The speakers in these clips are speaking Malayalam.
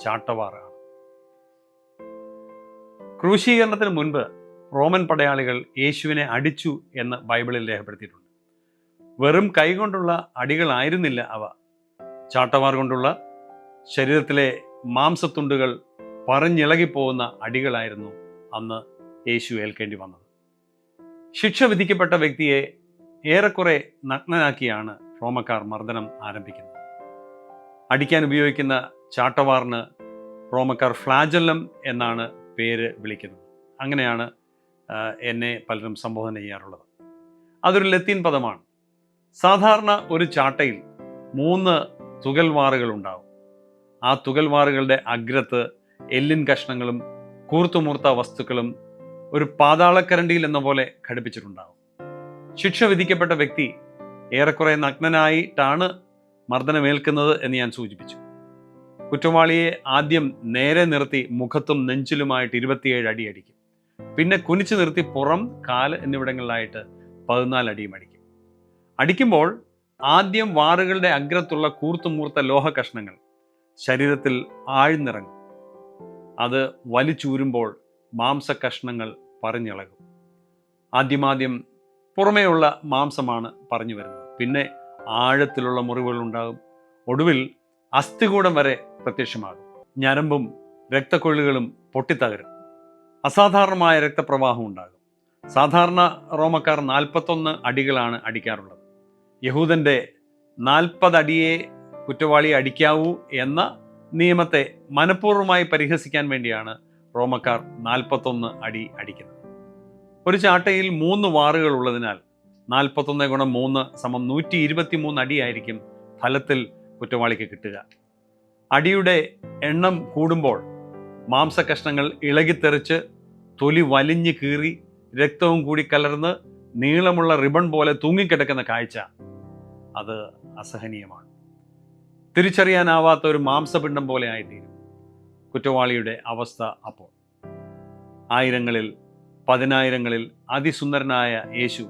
ചാട്ടവാറാണ്. ക്രൂശീകരണത്തിന് മുൻപ് റോമൻ പടയാളികൾ യേശുവിനെ അടിച്ചു എന്ന് ബൈബിളിൽ രേഖപ്പെടുത്തിയിട്ടുണ്ട്. വെറും കൈകൊണ്ടുള്ള അടികളായിരുന്നില്ല അവ. ചാട്ടവാർ കൊണ്ടുള്ള ശരീരത്തിലെ മാംസത്തുണ്ടുകൾ പറഞ്ഞിളകിപ്പോകുന്ന അടികളായിരുന്നു അന്ന് യേശു ഏൽക്കേണ്ടി വന്നത്. ശിക്ഷ വിധിക്കപ്പെട്ട വ്യക്തിയെ ഏറെക്കുറെ നഗ്നനാക്കിയാണ് റോമക്കാർ മർദ്ദനം ആരംഭിക്കുന്നത്. അടിക്കാൻ ഉപയോഗിക്കുന്ന ചാട്ടവാറിന് റോമക്കാർ ഫ്ലാജല്ലം എന്നാണ് പേര് വിളിക്കുന്നത്. അങ്ങനെയാണ് എന്നെ പലരും സംബോധന ചെയ്യാറുള്ളത്. അതൊരു ലത്തീൻ പദമാണ്. സാധാരണ ഒരു ചാട്ടയിൽ മൂന്ന് തുകൽവാറുകൾ ഉണ്ടാവും. ആ തുകൽവാറുകളുടെ അഗ്രത്ത് എല്ലിൻ കഷ്ണങ്ങളും കൂർത്തുമൂർത്ത വസ്തുക്കളും ഒരു പാതാളക്കരണ്ടിയിൽ എന്ന പോലെ ഘടിപ്പിച്ചിട്ടുണ്ടാവും. ശിക്ഷ വിധിക്കപ്പെട്ട വ്യക്തി ഏറെക്കുറെ നഗ്നനായിട്ടാണ് മർദ്ദനമേൽക്കുന്നത് എന്ന് ഞാൻ സൂചിപ്പിച്ചു. കുറ്റവാളിയെ ആദ്യം നേരെ നിർത്തി മുഖത്തും നെഞ്ചിലുമായിട്ട് ഇരുപത്തിയേഴ് അടി അടിക്കും. പിന്നെ കുനിച്ചു നിർത്തി പുറം കാൽ എന്നിവിടങ്ങളിലായിട്ട് പതിനാല് അടിയും അടിക്കും. അടിക്കുമ്പോൾ ആദ്യം വാറുകളുടെ അഗ്രത്തുള്ള കൂർത്തുമൂർത്ത ലോഹ കഷ്ണങ്ങൾ ശരീരത്തിൽ ആഴ്ന്നിറങ്ങും. അത് വലിച്ചൂരുമ്പോൾ മാംസ കഷ്ണങ്ങൾ പറഞ്ഞിളകും. ആദ്യമാദ്യം പുറമേയുള്ള മാംസമാണ് പറഞ്ഞു വരുന്നത്. പിന്നെ ആഴത്തിലുള്ള മുറിവുകൾ ഉണ്ടാകും ഒടുവിൽ അസ്ഥികൂടം വരെ പ്രത്യക്ഷമാകും. ഞരമ്പും രക്തക്കൊള്ളുകളും പൊട്ടിത്തകരും. അസാധാരണമായ രക്തപ്രവാഹം ഉണ്ടാകും. സാധാരണ റോമക്കാർ നാൽപ്പത്തൊന്ന് അടികളാണ് അടിക്കാറുള്ളത്. യഹൂദന്റെ നാൽപ്പതടിയെ കുറ്റവാളി അടിക്കാവൂ എന്ന നിയമത്തെ മനഃപൂർവമായി പരിഹസിക്കാൻ വേണ്ടിയാണ് റോമക്കാർ നാൽപ്പത്തൊന്ന് അടി അടിക്കുന്നത്. ഒരു ചാട്ടയിൽ മൂന്ന് വാറുകൾ ഉള്ളതിനാൽ നാൽപ്പത്തൊന്ന് ഗുണം മൂന്ന് സമം നൂറ്റി ഇരുപത്തി മൂന്ന് അടിയായിരിക്കും ഫലത്തിൽ കുറ്റവാളിക്ക് കിട്ടുക. അടിയുടെ എണ്ണം കൂടുമ്പോൾ മാംസകഷ്ണങ്ങൾ ഇളകിത്തെറിച്ച് തൊലി വലിഞ്ഞു കീറി രക്തവും കൂടി കലർന്ന് നീളമുള്ള റിബൺ പോലെ തൂങ്ങിക്കിടക്കുന്ന കാഴ്ച അത് അസഹനീയമാണ്. തിരിച്ചറിയാനാവാത്ത ഒരു മാംസപിണ്ഡം പോലെ ആയിത്തീരും കുറ്റവാളിയുടെ അവസ്ഥ അപ്പോൾ. ആയിരങ്ങളിൽ പതിനായിരങ്ങളിൽ അതിസുന്ദരനായ യേശു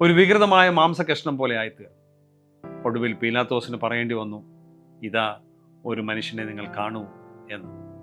ഒരു വികൃതമായ മാംസകഷ്ണം പോലെ ആയിത്തീർന്നു. ഒടുവിൽ പീലാത്തോസിന് പറയേണ്ടി വന്നു ഇതാ ഒരു മനുഷ്യനെ നിങ്ങൾ കാണൂ എന്ന്.